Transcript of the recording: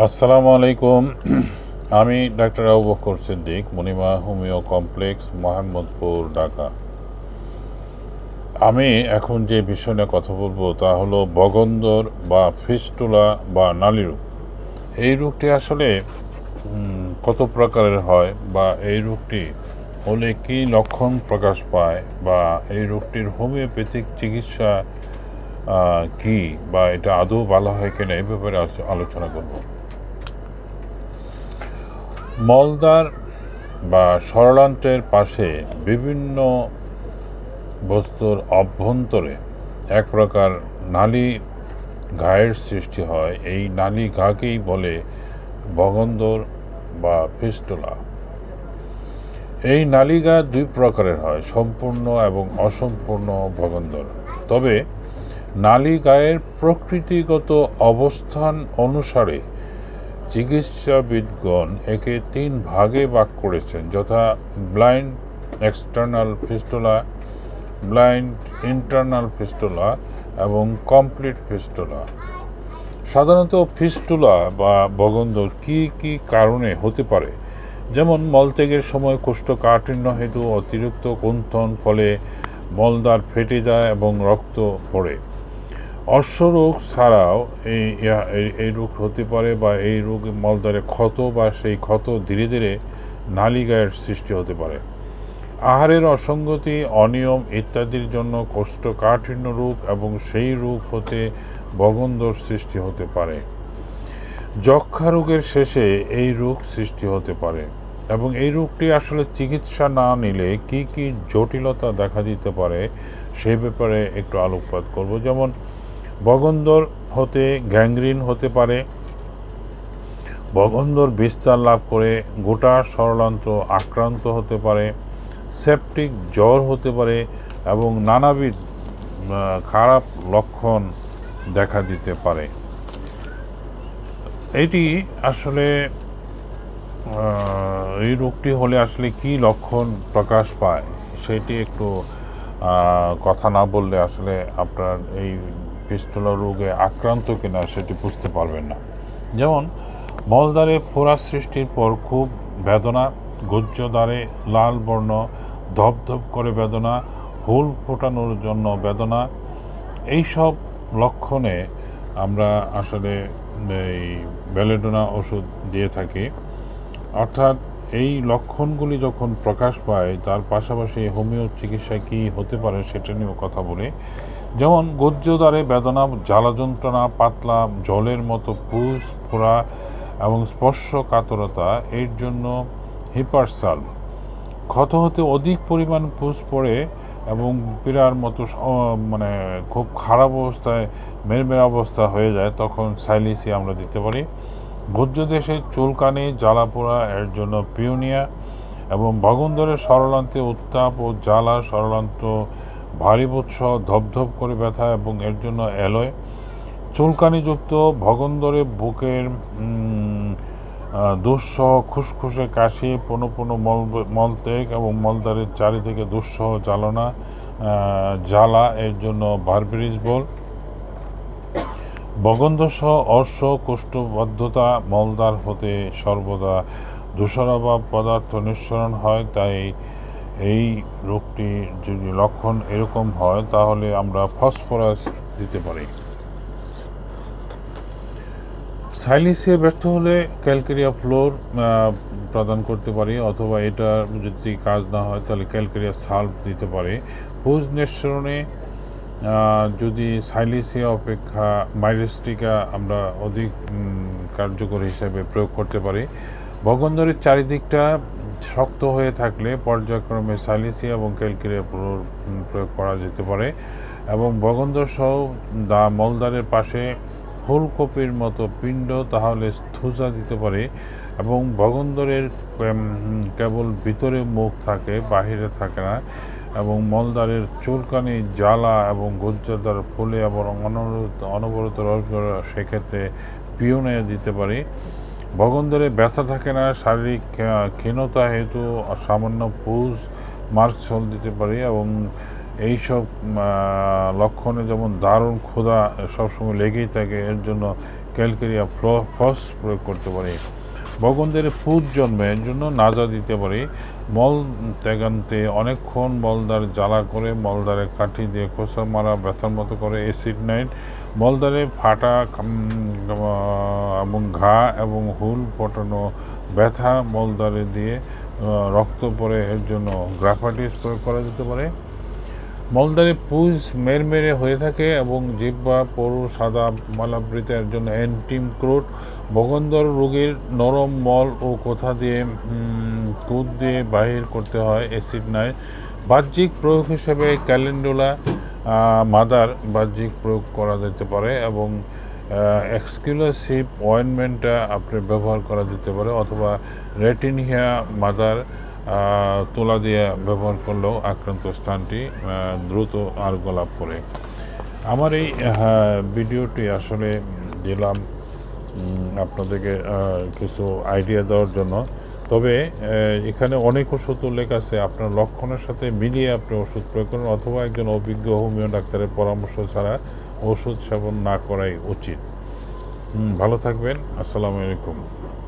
আসসালামু আলাইকুম। আমি doctor Abu Bakar Siddique Monima homeo complex, Mohammadpur, Dhaka. আমি এখন যে বিষয় নিয়ে কথা বলব তা হলো বগন্দর বা ফিস্টুলা বা নালী রোগ। এই রোগটি আসলে কত প্রকারের হয় বা এই রোগটি হলে কী লক্ষণ প্রকাশ পায় বা এই রোগটির হোমিওপ্যাথিক চিকিৎসা কি বা এটা আদৌ ভালো হয় কিনা এই ব্যাপারে আলোচনা করব। মলদার বা সরলান্তের পাশে বিভিন্ন বস্তুর অভ্যন্তরে এক প্রকার নালী ঘায়ের সৃষ্টি হয়। এই নালী ঘাকেই বলে বগন্দর বা ফিস্টুলা। এই নালিগা দুই প্রকারের হয়, সম্পূর্ণ এবং অসম্পূর্ণ ভগন্দর। তবে নালিগায়ের প্রকৃতিগত অবস্থান অনুসারে চিকিৎসাবিদগণ একে তিন ভাগে ভাগ করেছেন, যথা blind external fistula, blind internal fistula এবং কমপ্লিট ফিস্টুলা। সাধারণত ফিস্টুলা বা বগন্দর কি কি কারণে হতে পারে? যেমন মলত্যাগের সময় কোষ্ঠকাঠিন্য হেতু অতিরিক্ত কুন্থন ফলে মলদ্বার ফেটে যায় এবং রক্ত পড়ে। অশ্বরোগ ছাড়াও এই এই- রোগ হতে পারে বা এই রোগ মলদ্বারে ক্ষত বা সেই ক্ষত ধীরে ধীরে নালিগায়ের সৃষ্টি হতে পারে। আহারের অসঙ্গতি, অনিয়ম ইত্যাদির জন্য কোষ্ঠকাঠিন্য রোগ এবং সেই রোগ হতে বগন্দর সৃষ্টি হতে পারে। যক্ষা রোগের শেষে এই রোগ সৃষ্টি হতে পারে এবং এই রোগটি আসলে চিকিৎসা না নিলে কি কি জটিলতা দেখা দিতে পারে সেই ব্যাপারে একটু আলোকপাত করব। যেমন বগন্দর হতে গ্যাংগ্রিন হতে পারে। বগন্দর বিস্তার লাভ করে গোটা সরলান্ত আক্রান্ত হতে পারে, সেপটিক জ্বর হতে পারে এবং নানাবিধ খারাপ লক্ষণ দেখা দিতে পারে। এটি আসলে এই রোগটি হলে আসলে কি লক্ষণ প্রকাশ পায় সেটি একটু কথা না বললে আসলে আপনার এই পিস্তলা রোগে আক্রান্ত কিনা সেটি বুঝতে পারবেন না। যেমন, মলদ্বারে ফোড়া সৃষ্টির পর খুব বেদনা, গুজ্জদ্বারে লাল বর্ণ, ধপধপ করে বেদনা, হুল ফোটানোর জন্য বেদনা। এইসব লক্ষণে আমরা আসলে এই বেলেডোনা ওষুধ দিয়ে থাকি। অর্থাৎ এই লক্ষণগুলি যখন প্রকাশ পায়, তার পাশাপাশি হোমিও চিকিৎসা কী হতে পারে সেটা নিয়েও কথা বলি। যেমন গজ্জদ্বারে বেদনা জ্বালা যন্ত্রণা পাতলা, জলের মতো পুষ ফোড়া এবং স্পর্শ কাতরতা, এর জন্য হিপারসাল। ক্ষত হতে অধিক পরিমাণ পুষ পড়ে এবং পীড়ার মতো মানে খুব খারাপ অবস্থায়, মেরমের অবস্থা হয়ে যায়, তখন সাইলিসি আমরা দিতে পারি। ভোজ্য দেশে চুলকানি, জ্বালা পোড়া, এর জন্য পিউনিয়া এবং ভগন্দরের সরলান্তে উত্তাপ ও জ্বালা সরলান্ত ভারী বুৎস ধপধপ করে ব্যথা এবং এর জন্য অ্যালয়, চুলকানিযুক্ত ভগন্দরে বুকের দুঃসহ খুসখুসে কাশি, পুনঃ পুনঃ মল, মলত্যাগ এবং মলদ্বারের চারিদিকে দুঃসহ জ্বালনা জ্বালা, এর জন্য বারবেরিজ বল। বগন্ধসহ অর্শ, কোষ্ঠবদ্ধতা, মলদ্বার হতে সর্বদা দূষণাভাব পদার্থ নিঃসরণ হয়, তাই এই রোগটি যদি লক্ষণ এরকম হয়, তাহলে আমরা ফসফরাস দিতে পারি। সাইলিসে ব্যর্থ হলে ক্যালকেরিয়া ফ্লোর প্রদান করতে পারি, অথবা এটা যদি কাজ না হয়, তাহলে ক্যালকেরিয়া সাল্ভ দিতে পারে। হুজ নিঃসরণে যদি সাইলিসিয়া অপেক্ষা মাইরেস্টিকা আমরা অধিক কার্যকর হিসাবে প্রয়োগ করতে পারি। ভগন্দরের চারিদিকটা শক্ত হয়ে থাকলে পর্যায়ক্রমে সাইলিসিয়া এবং ফ্লোর প্রয়োগ করা যেতে পারে এবং ভগন্দর সহ দা মলদারের পাশে ফুলকপির মতো পিণ্ড তাহলে স্থুজা দিতে পারে এবং ভগন্দরের উম, কেবল ভিতরে মুখ থাকে বাহিরে থাকে না এবং মলদ্বারের চুলকানি জ্বালা এবং গুজ্জদার ফুলে এবং অনবরত অনবরত রস সেক্ষেত্রে পিওনে দিতে পারি। ভগন্দরে ব্যথা থাকে না, শারীরিক ক্ষীণতা হেতু সামান্য পুজ মার্ক মার্কসল দিতে পারি এবং এইসব লক্ষণে যেমন দারুণ ক্ষুধা সবসময় লেগেই থাকে, এর জন্য ক্যালকেরিয়া ফস প্রয়োগ করতে পারি। বগনদের পুজ জন্মে, এর জন্য নাজা দিতে পারি। মল ত্যাগান্তে অনেকক্ষণ মলদার জ্বালা করে মলদারে কাঠি দিয়ে খোসা মারা, ব্যথার মতো করে অ্যাসিড নাইট মলদারে ফাটা এবং ঘা এবং হুল পটানো ব্যথা মলদারে দিয়ে রক্ত পরে এর জন্য গ্রাফাইটিস প্রয়োগ করা যেতে পারে। মলদারে পুজ মেরমেরে হয়ে থাকে এবং জিহ্বা, পরু, সাদা মালাবৃত এর জন্য অ্যান্টিম ক্রোট বগন্দর রোগের নরম মল ও কোথা দিয়ে কুদ দিয়ে বাহির করতে হয় অ্যাসিড নাই। বাহ্যিক প্রয়োগ হিসেবে ক্যালেন্ডুলা মাদার বাহ্যিক প্রয়োগ করা যেতে পারে এবং এক্সক্লুসিভ অয়েনমেন্টটা আপনি ব্যবহার করা যেতে পারে অথবা রেটিনহিয়া মাদার তোলা দিয়ে ব্যবহার করলেও আক্রান্ত স্থানটি দ্রুত আর গোলাপ করে। আমার এই হ্যাঁ, ভিডিওটি আসলে দিলাম আপনাদেরকে কিছু আইডিয়া দেওয়ার জন্য। তবে এখানে অনেক ওষুধ উল্লেখ আছে। আপনার লক্ষণের সাথে মিলিয়ে আপনি ওষুধ প্রয়োগ করুন অথবা একজন অভিজ্ঞ হোমিও ডাক্তারের পরামর্শ ছাড়া ওষুধ সেবন না করাই উচিত। ভালো থাকবেন। আসসালামু আলাইকুম।